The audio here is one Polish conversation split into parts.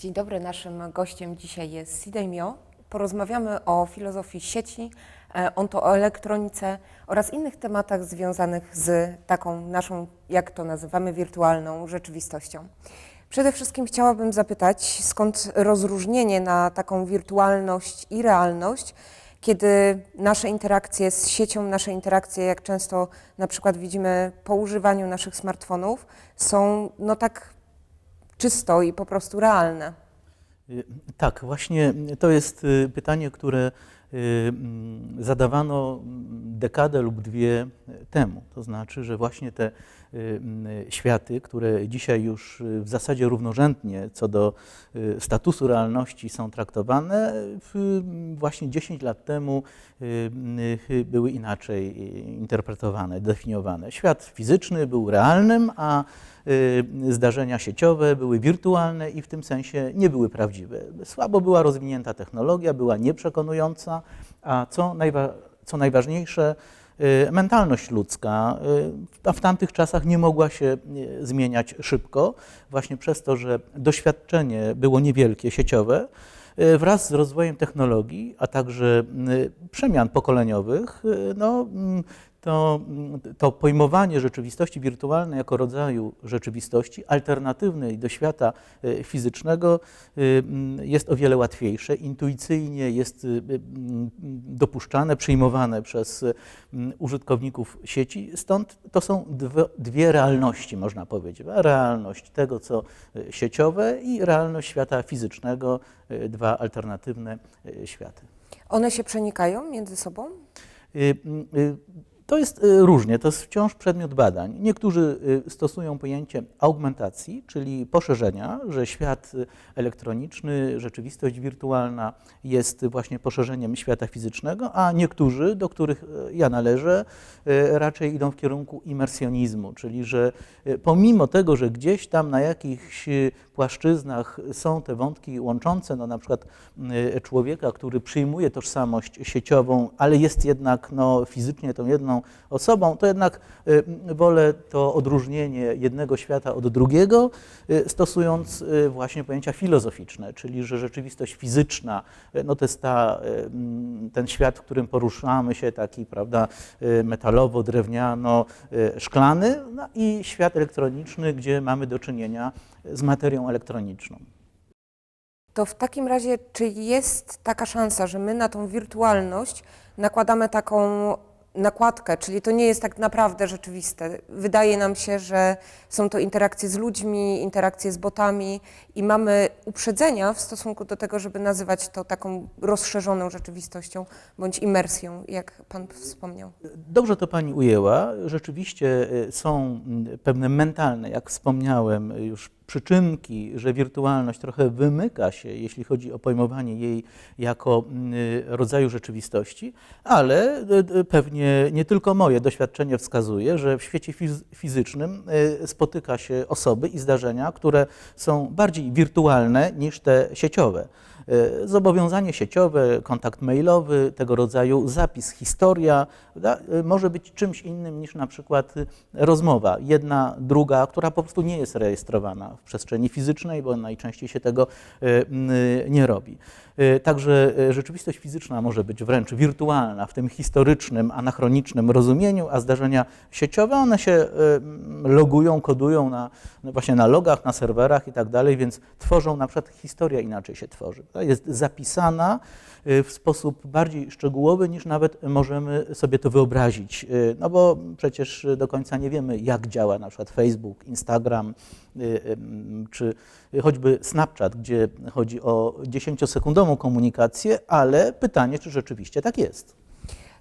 Dzień dobry, naszym gościem dzisiaj jest Sidej Mio. Porozmawiamy o filozofii sieci, e, ontoelektronice oraz innych tematach związanych z taką naszą, jak to nazywamy, wirtualną rzeczywistością. Przede wszystkim chciałabym zapytać, skąd rozróżnienie na taką wirtualność i realność, kiedy nasze interakcje z siecią, nasze interakcje, jak często na przykład widzimy po używaniu naszych smartfonów, są no tak czysto i po prostu realne. Y, Tak, właśnie to jest y, pytanie, które y, mm, zadawano mm, dekadę lub dwie temu. To znaczy, że właśnie te światy, które dzisiaj już y, w zasadzie równorzędnie co do y, statusu realności są traktowane, właśnie 10 lat temu y, y, były inaczej y, interpretowane, definiowane. Świat fizyczny był realnym, a y, zdarzenia sieciowe były wirtualne i w tym sensie nie były prawdziwe. Słabo była rozwinięta technologia, była nieprzekonująca, a co, najwa- co najważniejsze, y, mentalność ludzka y, w tamtych czasach nie mogła się y, zmieniać szybko, właśnie przez to, że doświadczenie było niewielkie, sieciowe. y, Wraz z rozwojem technologii, a także y, przemian pokoleniowych, y, no, mm, to, to pojmowanie rzeczywistości wirtualnej jako rodzaju rzeczywistości alternatywnej do świata y, fizycznego y, mm, jest o wiele łatwiejsze, intuicyjnie jest y, y, mm, dopuszczane, przyjmowane przez y, użytkowników sieci. Stąd to są dwie, realności, można powiedzieć. Realność tego, co y, sieciowe i realność świata fizycznego, y, dwa alternatywne y, światy. One się przenikają między sobą? To jest y, różnie, to jest wciąż przedmiot badań. Niektórzy y, stosują pojęcie augmentacji, czyli poszerzenia, że świat y, elektroniczny, rzeczywistość wirtualna jest właśnie poszerzeniem świata fizycznego, a niektórzy, do których ja należę, raczej idą w kierunku imersjonizmu, czyli że pomimo tego, że gdzieś tam na jakichś płaszczyznach są te wątki łączące, no na przykład człowieka, który przyjmuje tożsamość sieciową, ale jest jednak no, fizycznie tą jedną osobą, to jednak y, wolę to odróżnienie jednego świata od drugiego, y, stosując y, właśnie pojęcia filozoficzne, czyli że rzeczywistość fizyczna, no to jest ta, mm, ten świat, w którym poruszamy się, taki prawda, metalowo, drewniano, szklany, no i świat elektroniczny, gdzie mamy do czynienia z materią elektroniczną. To w takim razie, czy jest taka szansa, że my na tą wirtualność nakładamy taką nakładkę, czyli to nie jest tak naprawdę rzeczywiste. Wydaje nam się, że są to interakcje z ludźmi, interakcje z botami i mamy uprzedzenia w stosunku do tego, żeby nazywać to taką rozszerzoną rzeczywistością bądź imersją, jak Pan wspomniał. Dobrze to Pani ujęła. Rzeczywiście y, są mm, pewne mentalne, jak wspomniałem y, już, przyczynki, że wirtualność trochę wymyka się, jeśli chodzi o pojmowanie jej jako mm, rodzaju rzeczywistości, ale y, pewnie nie tylko moje doświadczenie wskazuje, że w świecie fiz- fizycznym y, spotyka się osoby i zdarzenia, które są bardziej wirtualne niż te sieciowe. Y, Zobowiązanie sieciowe, kontakt mailowy, tego rodzaju zapis, historia y, może być czymś innym niż na przykład y, rozmowa, jedna, druga, która po prostu nie jest rejestrowana w przestrzeni fizycznej, bo najczęściej się tego y, nie robi. Y, Także y, rzeczywistość fizyczna może być wręcz wirtualna w tym historycznym, anachronicznym rozumieniu, a zdarzenia sieciowe, one się y, logują, kodują na, no właśnie na logach, na serwerach i tak dalej, więc tworzą na przykład historia inaczej się tworzy. Jest zapisana w sposób bardziej szczegółowy niż nawet możemy sobie to wyobrazić. No bo przecież do końca nie wiemy, jak działa na przykład Facebook, Instagram czy choćby Snapchat, gdzie chodzi o 10-sekundową komunikację, ale pytanie, czy rzeczywiście tak jest.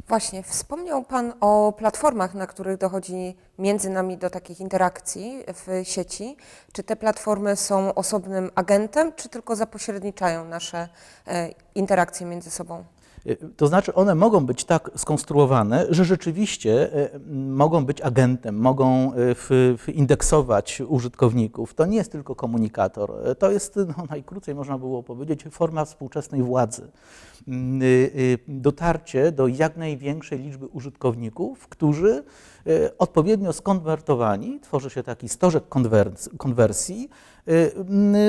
Właśnie, wspomniał Pan o platformach, na których dochodzi między nami do takich interakcji w sieci. Czy te platformy są osobnym agentem, czy tylko zapośredniczają nasze e, interakcje między sobą? Y, To znaczy, one mogą być tak skonstruowane, że rzeczywiście y, mogą być agentem, mogą y, w, w indeksować użytkowników. To nie jest tylko komunikator, to jest, no, najkrócej można było powiedzieć, forma współczesnej władzy. Mm, Dotarcie do jak największej liczby użytkowników, którzy odpowiednio skonwertowani, tworzy się taki stożek konwers- konwersji,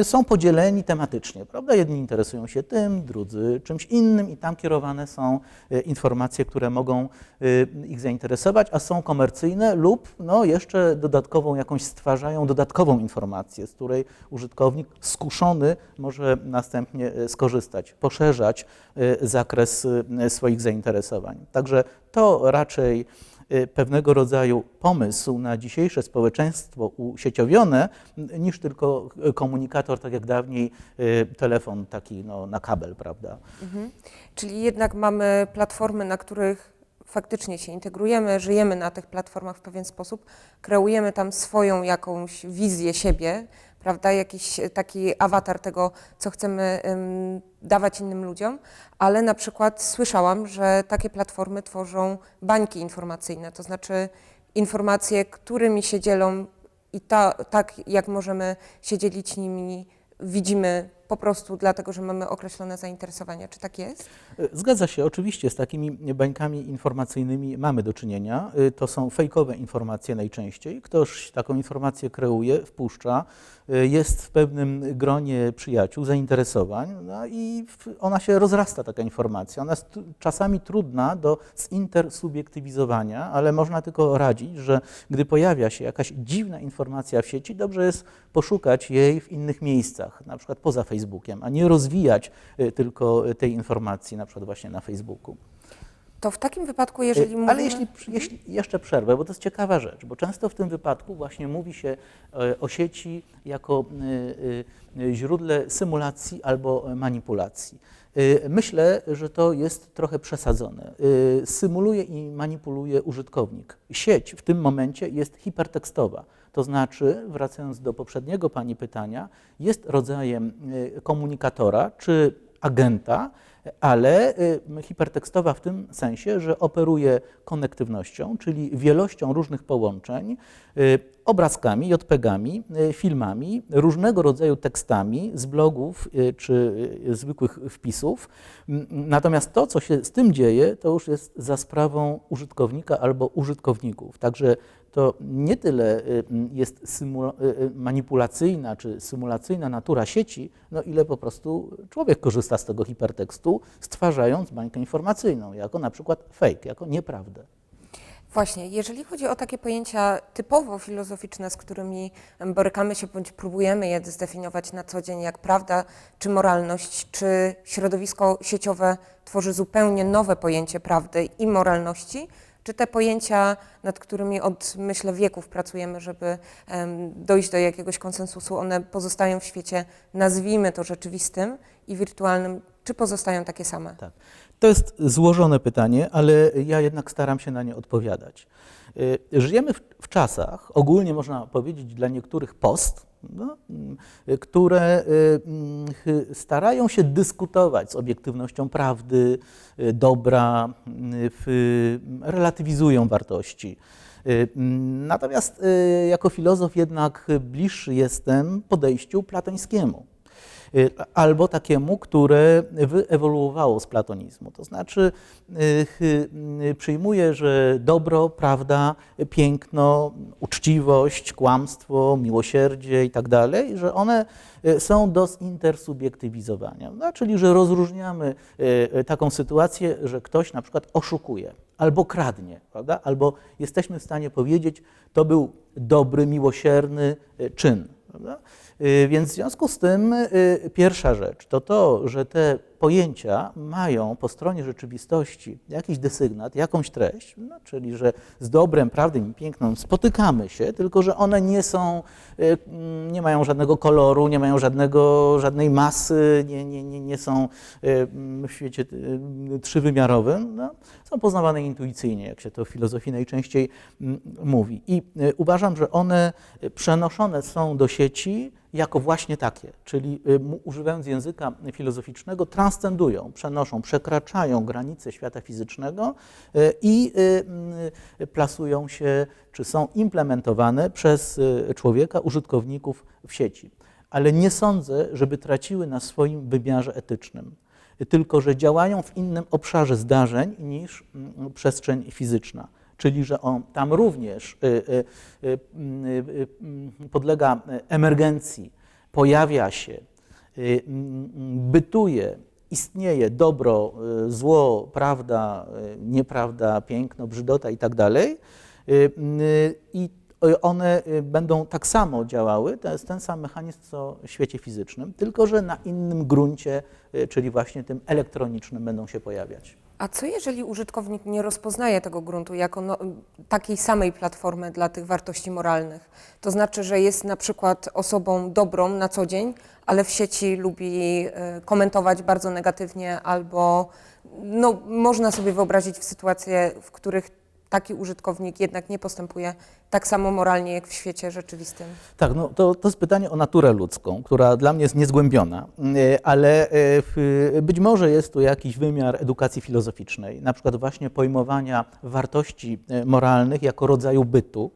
są podzieleni tematycznie, prawda? Jedni interesują się tym, drudzy czymś innym i tam kierowane są y, informacje, które mogą y, ich zainteresować, a są komercyjne lub no, jeszcze dodatkową jakąś stwarzają dodatkową informację, z której użytkownik skuszony może następnie y, skorzystać, poszerzać y, zakres y, swoich zainteresowań. Także to raczej y, pewnego rodzaju pomysł na dzisiejsze społeczeństwo usieciowione, niż tylko y, komunikator, tak jak dawniej y, telefon taki no, na kabel, prawda? Mhm. Czyli jednak mamy platformy, na których faktycznie się integrujemy, żyjemy na tych platformach w pewien sposób, kreujemy tam swoją jakąś wizję siebie, prawda, jakiś taki awatar tego, co chcemy em, dawać innym ludziom, ale na przykład słyszałam, że takie platformy tworzą bańki informacyjne, to znaczy informacje, którymi się dzielą i ta, tak jak możemy się dzielić nimi, widzimy po prostu dlatego, że mamy określone zainteresowania. Czy tak jest? Y, Zgadza się, oczywiście z takimi bańkami informacyjnymi mamy do czynienia. Y, To są fejkowe informacje najczęściej. Ktoś taką informację kreuje, wpuszcza, y, jest w pewnym gronie przyjaciół, zainteresowań no i ona się rozrasta, taka informacja. Ona jest czasami trudna do zintersubjektywizowania, ale można tylko radzić, że gdy pojawia się jakaś dziwna informacja w sieci, dobrze jest poszukać jej w innych miejscach, na przykład poza Facebookiem, a nie rozwijać y, tylko y, tej informacji, na przykład właśnie na Facebooku. To w takim wypadku, jeżeli Y, mówimy... Ale jeśli, jeśli jeszcze przerwę, bo to jest ciekawa rzecz, bo często w tym wypadku właśnie mówi się o sieci jako źródle symulacji albo manipulacji. Y, Myślę, że to jest trochę przesadzone. Y, Symuluje i manipuluje użytkownik. Sieć w tym momencie jest hipertekstowa. To znaczy, wracając do poprzedniego Pani pytania, jest rodzajem y, komunikatora czy agenta, ale y, hipertekstowa w tym sensie, że operuje konektywnością, czyli wielością różnych połączeń, y, obrazkami, JPEGami, y, filmami, różnego rodzaju tekstami z blogów czy zwykłych wpisów. Natomiast to, co się z tym dzieje, to już jest za sprawą użytkownika albo użytkowników. Także to nie tyle y, jest y, y, manipulacyjna czy symulacyjna natura sieci, no ile po prostu człowiek korzysta z tego hipertekstu, stwarzając bańkę informacyjną, jako na przykład fake, jako nieprawdę. Właśnie, jeżeli chodzi o takie pojęcia typowo filozoficzne, z którymi borykamy się bądź próbujemy je zdefiniować na co dzień, jak prawda czy moralność, czy środowisko sieciowe tworzy zupełnie nowe pojęcie prawdy i moralności, czy te pojęcia, nad którymi od myślę wieków pracujemy, żeby dojść do jakiegoś konsensusu, one pozostają w świecie, nazwijmy to rzeczywistym i wirtualnym, czy pozostają takie same? Tak. To jest złożone pytanie, ale ja jednak staram się na nie odpowiadać. Y, Żyjemy w, w czasach, ogólnie można powiedzieć dla niektórych post, no, y, które y, starają się dyskutować z obiektywnością prawdy, y, dobra, relatywizują wartości. Mm, Natomiast jako filozof jednak bliższy jestem podejściu platońskiemu albo takiemu, które wyewoluowało z platonizmu. To znaczy y, y, przyjmuje, że dobro, prawda, piękno, uczciwość, kłamstwo, miłosierdzie i tak dalej, że one y, są do zintersubjektywizowania. No, czyli, że rozróżniamy y, y, taką sytuację, że ktoś na przykład oszukuje albo kradnie, prawda? albo jesteśmy w stanie powiedzieć, to był dobry, miłosierny y, czyn. Prawda? Y, Więc w związku z tym y, pierwsza rzecz to to, że te pojęcia mają po stronie rzeczywistości jakiś desygnat, jakąś treść, no, czyli że z dobrem, prawdą i pięknem spotykamy się, tylko że one nie są, y, mm, nie mają żadnego koloru, nie mają żadnego, żadnej masy, nie, nie, nie, nie są y, w świecie y, trzywymiarowym, no, są poznawane intuicyjnie, jak się to w filozofii najczęściej mm, mówi. I uważam, że one przenoszone są do sieci jako właśnie takie, czyli używając języka filozoficznego, transcendują, przenoszą, przekraczają granice świata fizycznego y, i y, plasują się, czy są implementowane przez y, człowieka, użytkowników w sieci. Ale nie sądzę, żeby traciły na swoim wymiarze etycznym tylko że działają w innym obszarze zdarzeń niż przestrzeń fizyczna. Czyli, że on tam również podlega emergencji pojawia się, bytuje, istnieje dobro, y, zło, prawda, y, nieprawda, piękno, brzydota i tak dalej. Y, I one będą tak samo działały, to jest ten sam mechanizm co w świecie fizycznym, tylko że na innym gruncie, czyli właśnie tym elektronicznym będą się pojawiać. A co jeżeli użytkownik nie rozpoznaje tego gruntu jako no, takiej samej platformy dla tych wartości moralnych? To znaczy, że jest na przykład osobą dobrą na co dzień, ale w sieci lubi e, komentować bardzo negatywnie, albo no, można sobie wyobrazić w sytuacje, w których taki użytkownik jednak nie postępuje tak samo moralnie jak w świecie rzeczywistym. Tak, no to, to jest pytanie o naturę ludzką, która dla mnie jest niezgłębiona, y, ale w- być może jest tu jakiś wymiar edukacji filozoficznej, na przykład właśnie pojmowania wartości y, moralnych jako rodzaju bytu.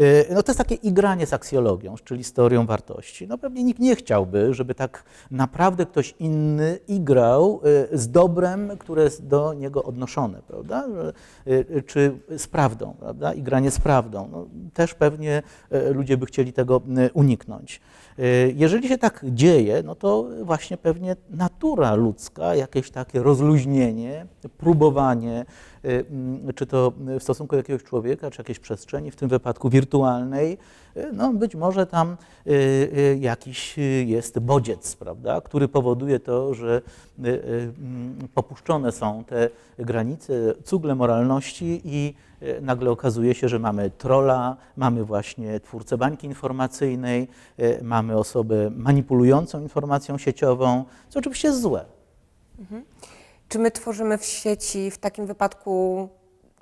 Y, No to jest takie igranie z aksjologią, czyli z teorią wartości. No pewnie nikt nie chciałby, żeby tak naprawdę ktoś inny igrał y, z dobrem, które jest do niego odnoszone, prawda? Y, Czy z prawdą, prawda? Igranie z prawdą. No, też pewnie ludzie by chcieli tego uniknąć. Jeżeli się tak dzieje, no to właśnie pewnie natura ludzka, jakieś takie rozluźnienie, próbowanie, mm, czy to w stosunku do jakiegoś człowieka, czy jakiejś przestrzeni, w tym wypadku wirtualnej, y, no być może tam y, y, jakiś jest bodziec, prawda, który powoduje to, że mm, popuszczone są te granice, cugle moralności i nagle okazuje się, że mamy trola, mamy właśnie twórcę bańki informacyjnej, mamy osobę manipulującą informacją sieciową, co oczywiście jest złe. Czy my tworzymy w sieci w takim wypadku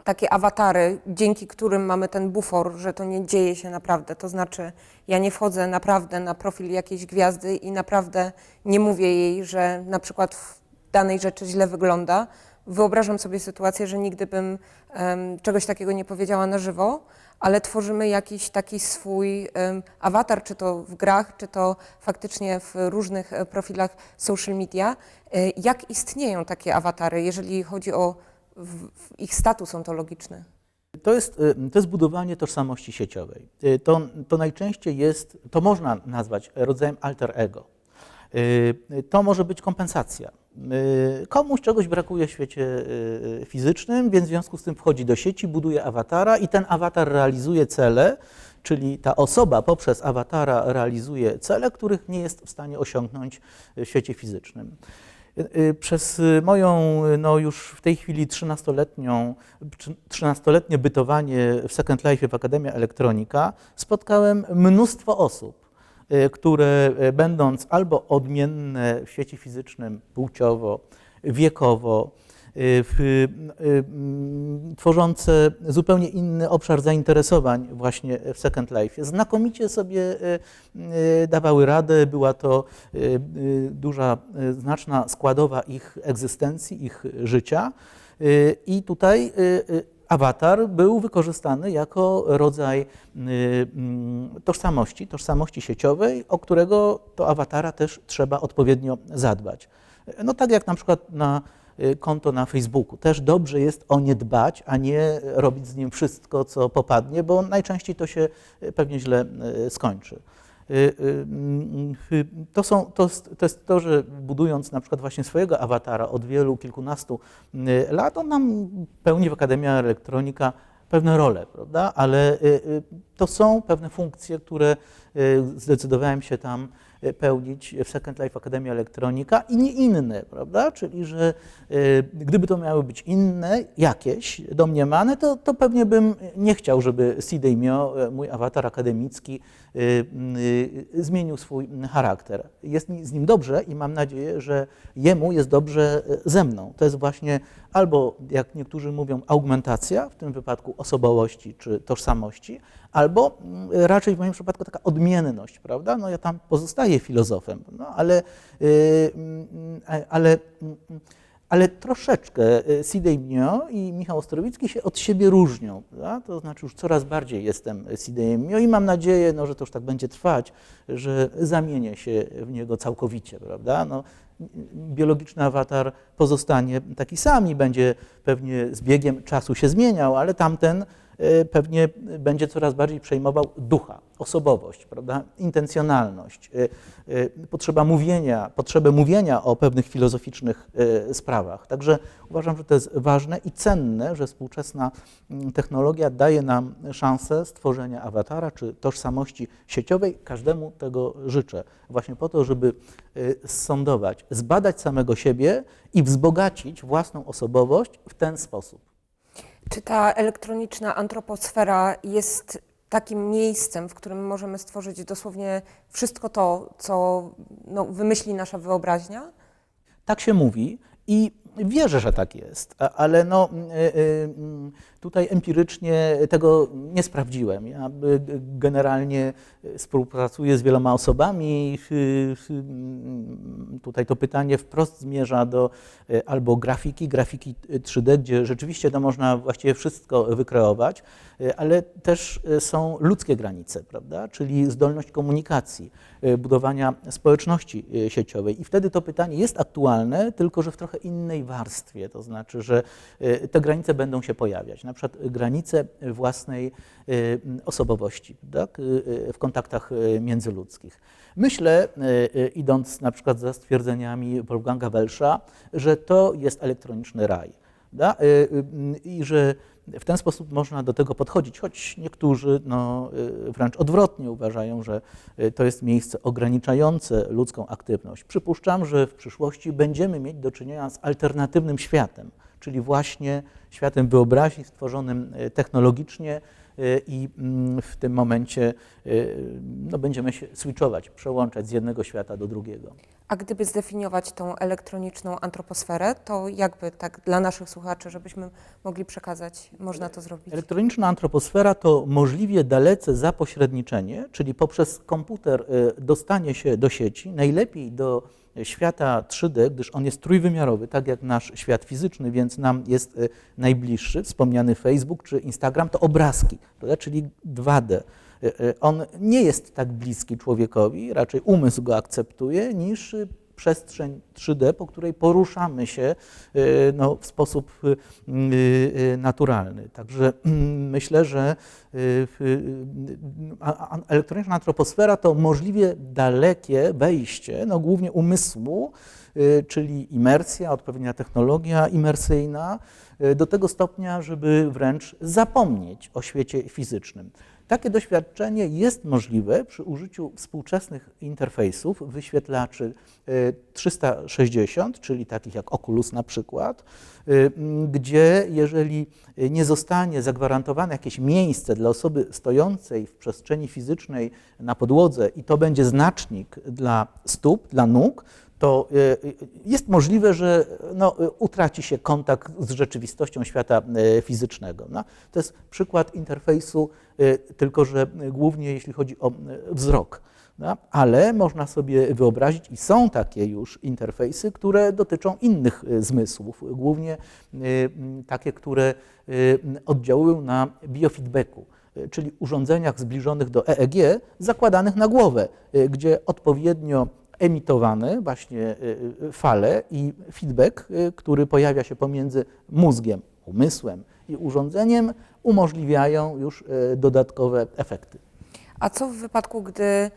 takie awatary, dzięki którym mamy ten bufor, że to nie dzieje się naprawdę? To znaczy, ja nie wchodzę naprawdę na profil jakiejś gwiazdy i naprawdę nie mówię jej, że na przykład w danej rzeczy źle wygląda. Wyobrażam sobie sytuację, że nigdy bym em, czegoś takiego nie powiedziała na żywo, ale tworzymy jakiś taki swój em, awatar, czy to w grach, czy to faktycznie w różnych e, profilach social media. E, Jak istnieją takie awatary, jeżeli chodzi o w, w ich status ontologiczny? To jest, y, to jest budowanie tożsamości sieciowej. Y, To, to najczęściej jest, to można nazwać rodzajem alter ego. Y, To może być kompensacja. Komuś czegoś brakuje w świecie fizycznym, więc w związku z tym wchodzi do sieci, buduje awatara i ten awatar realizuje cele, czyli ta osoba poprzez awatara realizuje cele, których nie jest w stanie osiągnąć w świecie fizycznym. Y, Przez y, moją y, no już w tej chwili 13-letnią, 13-letnie bytowanie w Second Life w Akademia Elektronika spotkałem mnóstwo osób, które będąc albo odmienne w świecie fizycznym płciowo, wiekowo, tworzące zupełnie inny obszar zainteresowań właśnie w Second Life. Znakomicie sobie y, y, dawały radę, była to y, y, duża, y, znaczna składowa ich egzystencji, ich życia Y, i tutaj y, y, awatar był wykorzystany jako rodzaj y, mm, tożsamości, tożsamości sieciowej, o którego to awatara też trzeba odpowiednio zadbać. No tak jak na przykład na y, konto na Facebooku. Też dobrze jest o nie dbać, a nie robić z nim wszystko, co popadnie, bo najczęściej to się y, pewnie źle y, skończy. Y, y, y, To, są, to, to jest to, że budując na przykład właśnie swojego awatara od wielu, kilkunastu y, lat, on nam pełni w Akademia Elektronika pewne role, prawda? Ale y, y, to są pewne funkcje, które y, zdecydowałem się tam y, pełnić w Second Life Akademia Elektronika i nie inne, prawda? Czyli, że y, gdyby to miały być inne, jakieś, domniemane, to, to pewnie bym nie chciał, żeby Sideimio, mój awatar akademicki, zmienił swój charakter. Jest mi z nim dobrze i mam nadzieję, że jemu jest dobrze y, ze mną. To jest właśnie albo, jak niektórzy mówią, augmentacja, w tym wypadku osobowości czy tożsamości, albo mm, raczej w moim przypadku taka odmienność, prawda? No ja tam pozostaję filozofem, no ale, y, mm, a- ale, mm, ale troszeczkę y, Sideimio i Michał Ostrowicki się od siebie różnią? To znaczy już coraz bardziej jestem Sideimio i mam nadzieję, no, że to już tak będzie trwać, że zamienię się w niego całkowicie, prawda? No, biologiczny awatar pozostanie taki sam i będzie pewnie z biegiem czasu się zmieniał, ale tamten e, pewnie będzie coraz bardziej przejmował ducha, osobowość, prawda? intencjonalność, e, e, potrzeba mówienia, potrzebę mówienia o pewnych filozoficznych sprawach. Także uważam, że to jest ważne i cenne, że współczesna mm, technologia daje nam szansę stworzenia awatara czy tożsamości sieciowej. Każdemu tego życzę, właśnie po to, żeby zsądować, zbadać samego siebie i wzbogacić własną osobowość w ten sposób. Czy ta elektroniczna antroposfera jest takim miejscem, w którym możemy stworzyć dosłownie wszystko to, co no, wymyśli nasza wyobraźnia? Tak się mówi i wierzę, że tak jest, ale no, y, y, tutaj empirycznie tego nie sprawdziłem. Ja y, generalnie współpracuję z wieloma osobami. Tutaj to pytanie wprost zmierza do albo grafiki, grafiki y, 3D, gdzie rzeczywiście to można właściwie wszystko wykreować, ale też są ludzkie granice, prawda? czyli zdolność komunikacji, budowania społeczności y, sieciowej. I wtedy to pytanie jest aktualne, tylko że w trochę innej warstwie, to znaczy, że y, te granice będą się pojawiać, na przykład granice własnej y, osobowości tak? y, y, w kontaktach y, międzyludzkich. Myślę, y, y, idąc na przykład za stwierdzeniami Wolfganga Welscha, że to jest elektroniczny raj. Da? Y, y, I że w ten sposób można do tego podchodzić, choć niektórzy no, y, wręcz odwrotnie uważają, że to jest miejsce ograniczające ludzką aktywność. Przypuszczam, że w przyszłości będziemy mieć do czynienia z alternatywnym światem, czyli właśnie światem wyobraźni stworzonym technologicznie i mm, w tym momencie y, no, będziemy się switchować, przełączać z jednego świata do drugiego. A gdyby zdefiniować tą elektroniczną antroposferę, to jakby tak dla naszych słuchaczy, żebyśmy mogli przekazać, można to zrobić? Elektroniczna antroposfera to możliwie dalece zapośredniczenie, czyli poprzez komputer y, dostanie się do sieci, najlepiej do świata 3D, gdyż on jest trójwymiarowy, tak jak nasz świat fizyczny, więc nam jest y, najbliższy, wspomniany Facebook czy Instagram, to obrazki, prawda? czyli 2D. Y, y, On nie jest tak bliski człowiekowi, raczej umysł go akceptuje, niż przestrzeń 3D, po której poruszamy się y, no, w sposób y, y, naturalny. Także mm, myślę, że elektroniczna antroposfera to możliwie dalekie wejście, no, głównie umysłu, czyli imersja, odpowiednia technologia imersyjna, do tego stopnia, żeby wręcz zapomnieć o świecie fizycznym. Takie doświadczenie jest możliwe przy użyciu współczesnych interfejsów, wyświetlaczy y, 360, czyli takich jak Oculus na przykład, y, gdzie jeżeli nie zostanie zagwarantowane jakieś miejsce dla osoby stojącej w przestrzeni fizycznej na podłodze i to będzie znacznik dla stóp, dla nóg, to y, jest możliwe, że no, utraci się kontakt z rzeczywistością świata y, fizycznego. No, to jest przykład interfejsu, y, tylko że głównie jeśli chodzi o wzrok. No, ale można sobie wyobrazić, i są takie już interfejsy, które dotyczą innych zmysłów, głównie takie, które oddziałują na biofeedbacku czyli urządzeniach zbliżonych do EEG, zakładanych na głowę, gdzie odpowiednio emitowane właśnie y, y, fale i feedback, y, który pojawia się pomiędzy mózgiem, umysłem i urządzeniem, umożliwiają już dodatkowe efekty. A co w wypadku, gdy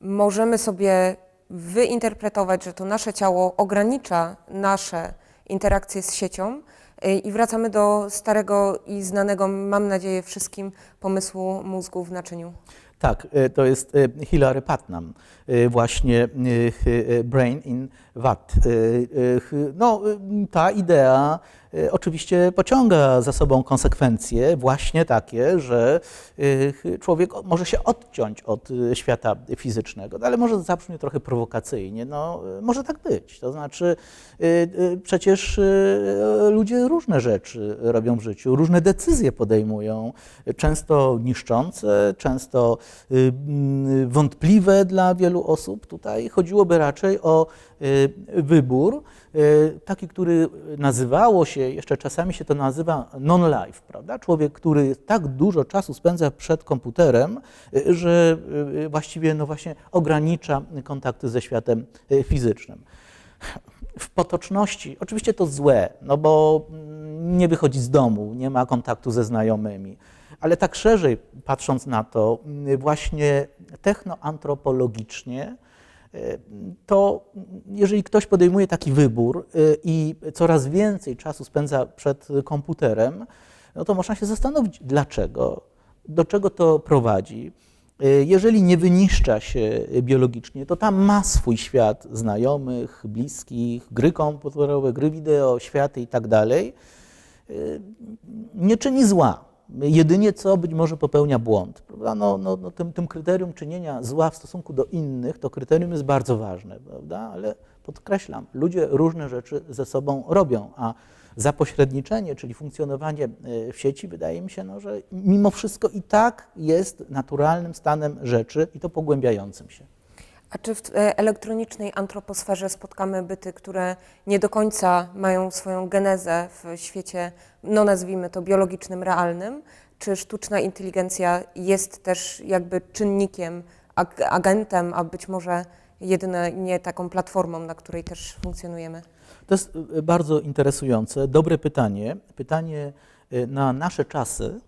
możemy sobie wyinterpretować, że to nasze ciało ogranicza nasze interakcje z siecią i wracamy do starego i znanego, mam nadzieję, wszystkim pomysłu mózgu w naczyniu? Tak, y, to jest y, Hilary Putnam, y, właśnie Brain in Vat. No, ta idea oczywiście pociąga za sobą konsekwencje właśnie takie, że y, człowiek może się odciąć od y, świata fizycznego, no, ale może zabrzmi trochę prowokacyjnie. No, może tak być. To znaczy, przecież ludzie różne rzeczy robią w życiu, różne decyzje podejmują, często niszczące, często wątpliwe dla wielu osób. Tutaj chodziłoby raczej o wybór, taki, który nazywało się, jeszcze czasami się to nazywa non-life, prawda? Człowiek, który tak dużo czasu spędza przed komputerem, y, że y, właściwie no właśnie ogranicza kontakty ze światem fizycznym. W potoczności, oczywiście to złe, no bo mm, nie wychodzi z domu, nie ma kontaktu ze znajomymi, Ale tak szerzej patrząc na to, mm, właśnie technoantropologicznie, to jeżeli ktoś podejmuje taki wybór y, i coraz więcej czasu spędza przed komputerem, no to można się zastanowić, dlaczego, do czego to prowadzi. Y, Jeżeli nie wyniszcza się biologicznie, to tam ma swój świat znajomych, bliskich, gry komputerowe, gry wideo, światy i tak. Y, Nie czyni zła. Jedynie co być może popełnia błąd. Prawda? No, no, no tym, tym kryterium czynienia zła w stosunku do innych, to kryterium jest bardzo ważne, prawda? ale podkreślam, ludzie różne rzeczy ze sobą robią, a zapośredniczenie, czyli funkcjonowanie y, w sieci, wydaje mi się, no, że mimo wszystko i tak jest naturalnym stanem rzeczy i to pogłębiającym się. A czy w e, elektronicznej antroposferze spotkamy byty, które nie do końca mają swoją genezę w świecie, no nazwijmy to biologicznym, realnym? Czy sztuczna inteligencja jest też jakby czynnikiem, ag- agentem, a być może jedynie nie taką platformą, na której też funkcjonujemy? To jest y, bardzo interesujące, dobre pytanie. Pytanie y, na nasze czasy,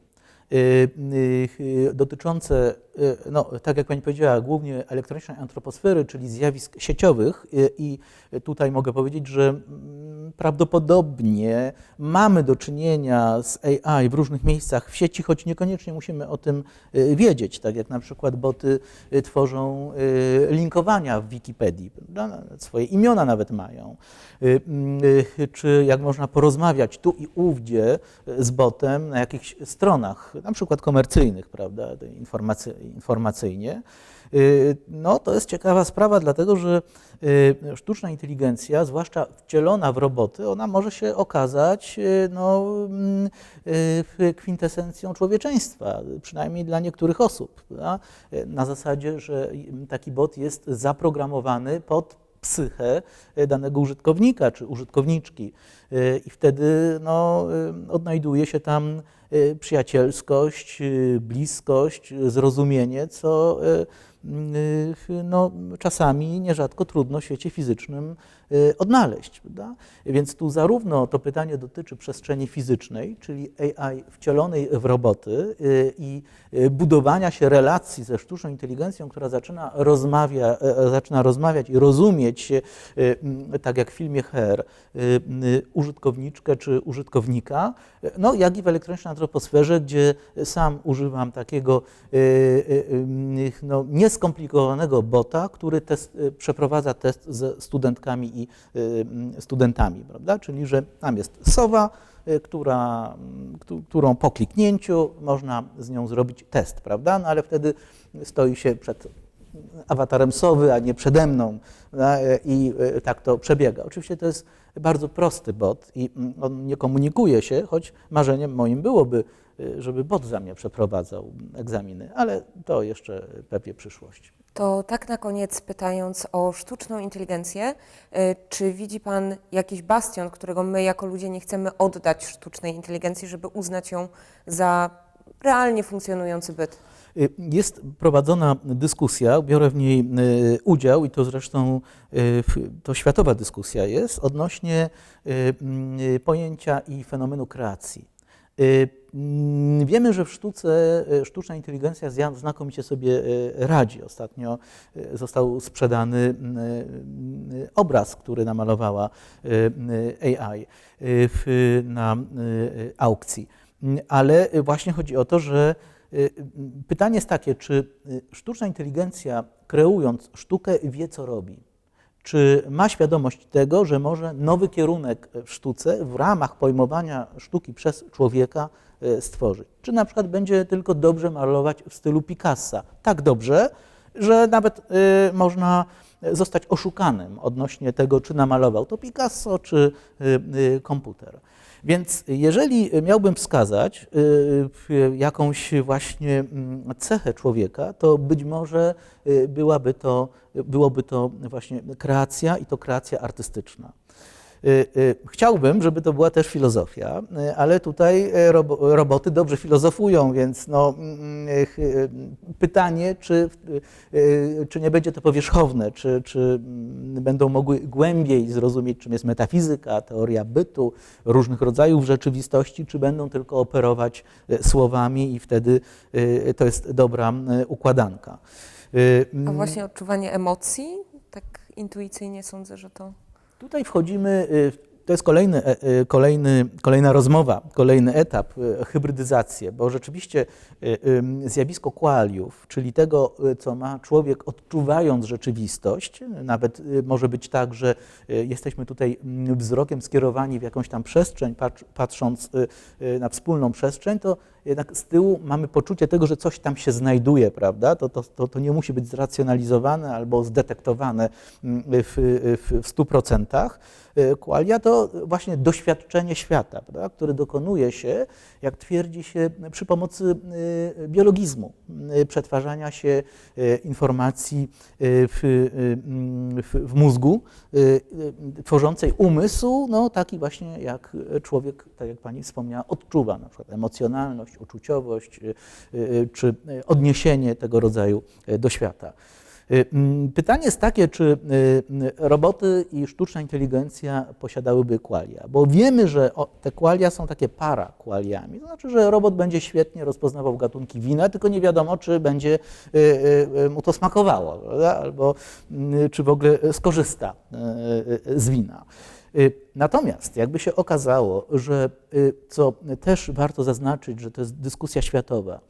dotyczące, y, no, tak jak Pani powiedziała, głównie elektronicznej antroposfery, czyli zjawisk sieciowych. Y, I tutaj mogę powiedzieć, że mm, prawdopodobnie mamy do czynienia z AI w różnych miejscach w sieci, choć niekoniecznie musimy o tym y, wiedzieć, tak jak na przykład boty y, tworzą y, linkowania w Wikipedii, prawda? swoje imiona nawet mają. Y, y, Czy jak można porozmawiać tu i ówdzie y, z botem na jakichś stronach, na przykład komercyjnych, prawda, informacyjnie. Y, No, to jest ciekawa sprawa, dlatego że y, sztuczna inteligencja, zwłaszcza wcielona w roboty, ona może się okazać y, no, kwintesencją człowieczeństwa, przynajmniej dla niektórych osób. prawda? Na zasadzie, że taki bot jest zaprogramowany pod psychę y, danego użytkownika czy użytkowniczki. Y, I wtedy no, y, odnajduje się tam przyjacielskość, bliskość, zrozumienie, co no, czasami nierzadko trudno w świecie fizycznym odnaleźć. Prawda? Więc tu zarówno to pytanie dotyczy przestrzeni fizycznej, czyli AI wcielonej w roboty y, i y, budowania się relacji ze sztuczną inteligencją, która zaczyna, rozmawia, e, e, zaczyna rozmawiać i rozumieć, y, y, tak jak w filmie Her, y, y, użytkowniczkę czy użytkownika, y, no, jak i w elektronicznej antroposferze, gdzie sam używam takiego y, y, y, no, nieskomplikowanego bota, który test, y, przeprowadza test ze studentkami i y, y, studentami, prawda? Czyli, że tam jest sowa, y, która, mm, któ- którą po kliknięciu można z nią zrobić test, prawda? No ale wtedy stoi się przed awatarem sowy, a nie przede mną i y, tak to przebiega. Oczywiście to jest bardzo prosty bot i mm, on nie komunikuje się, choć marzeniem moim byłoby, żeby bot za mnie przeprowadzał egzaminy, ale to jeszcze pewnie przyszłość. To tak na koniec pytając o sztuczną inteligencję, y, czy widzi Pan jakiś bastion, którego my jako ludzie nie chcemy oddać sztucznej inteligencji, żeby uznać ją za realnie funkcjonujący byt? Y, Jest prowadzona dyskusja, biorę w niej y, udział i to zresztą to światowa dyskusja jest odnośnie pojęcia i fenomenu kreacji. Y, mm, Wiemy, że w sztuce y, sztuczna inteligencja znakomicie sobie y, radzi. Ostatnio został sprzedany obraz, który namalowała AI na aukcji. Mm, Ale właśnie chodzi o to, że pytanie jest takie, czy sztuczna inteligencja kreując sztukę wie, co robi? Czy ma świadomość tego, że może nowy kierunek w sztuce w ramach pojmowania sztuki przez człowieka y, stworzyć? Czy na przykład będzie tylko dobrze malować w stylu Picassa? Tak dobrze, że nawet y, można zostać oszukanym odnośnie tego, czy namalował to Picasso, czy y, y, komputer. Więc jeżeli miałbym wskazać y, w jakąś właśnie mm, cechę człowieka, to być może y, byłaby to, byłoby to właśnie kreacja i to kreacja artystyczna. Y, y, Chciałbym, żeby to była też filozofia, y, ale tutaj robo- roboty dobrze filozofują, więc no, mm, pytanie, czy, czy nie będzie to powierzchowne, czy, czy mm, będą mogły głębiej zrozumieć, czym jest metafizyka, teoria bytu, różnych rodzajów rzeczywistości, czy będą tylko operować słowami i wtedy to jest dobra układanka. A mm, właśnie odczuwanie emocji, tak intuicyjnie sądzę, że to... Tutaj wchodzimy, y, to jest kolejny, e, y, kolejny, kolejna rozmowa, kolejny etap, y, hybrydyzację, bo rzeczywiście zjawisko qualiów, czyli tego, co ma człowiek odczuwając rzeczywistość, nawet może być tak, że jesteśmy tutaj mm, wzrokiem skierowani w jakąś tam przestrzeń, patrz- patrząc na wspólną przestrzeń, to jednak z tyłu mamy poczucie tego, że coś tam się znajduje, prawda? To, to, to, to nie musi być zracjonalizowane albo zdetektowane mm, w, w, w 100%. Y, Qualia to właśnie doświadczenie świata, prawda? które dokonuje się, jak twierdzi się, przy pomocy y, biologizmu, y, przetwarzania się informacji w, mm, w, w mózgu, tworzącej umysł, no taki właśnie jak człowiek, tak jak Pani wspomniała, odczuwa, na przykład emocjonalność, uczuciowość, y, y, czy y, odniesienie tego rodzaju do świata. Mm, Pytanie jest takie, czy roboty i sztuczna inteligencja posiadałyby qualia, bo wiemy, że te qualia są takie para qualiami, to znaczy, że robot będzie świetnie rozpoznawał gatunki wina, tylko nie wiadomo, czy będzie mu to smakowało, prawda? albo y, czy w ogóle skorzysta z wina. Y, Natomiast jakby się okazało, że y, co też warto zaznaczyć, że to jest dyskusja światowa,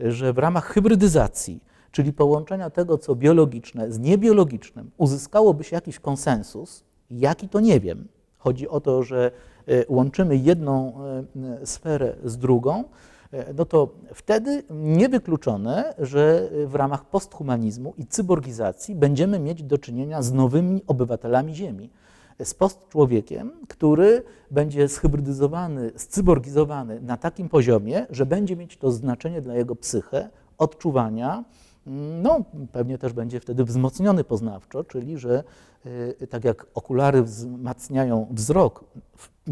że w ramach hybrydyzacji, czyli połączenia tego, co biologiczne z niebiologicznym, uzyskałoby się jakiś konsensus, jaki to nie wiem. Chodzi o to, że y, łączymy jedną sferę z drugą, no to wtedy niewykluczone, że w ramach posthumanizmu i cyborgizacji będziemy mieć do czynienia z nowymi obywatelami Ziemi z postczłowiekiem, który będzie zhybrydyzowany, scyborgizowany na takim poziomie, że będzie mieć to znaczenie dla jego psychę, odczuwania, no pewnie też będzie wtedy wzmocniony poznawczo, czyli że y, tak jak okulary wzmacniają wzrok,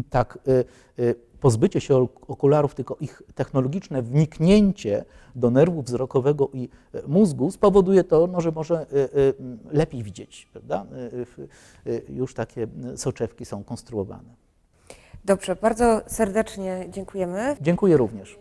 tak y, y, pozbycie się ok- okularów, tylko ich technologiczne wniknięcie do nerwu wzrokowego i y, mózgu spowoduje to, no, że może y, y, lepiej widzieć. Prawda? Już takie soczewki są konstruowane. Dobrze, bardzo serdecznie dziękujemy. Dziękuję również.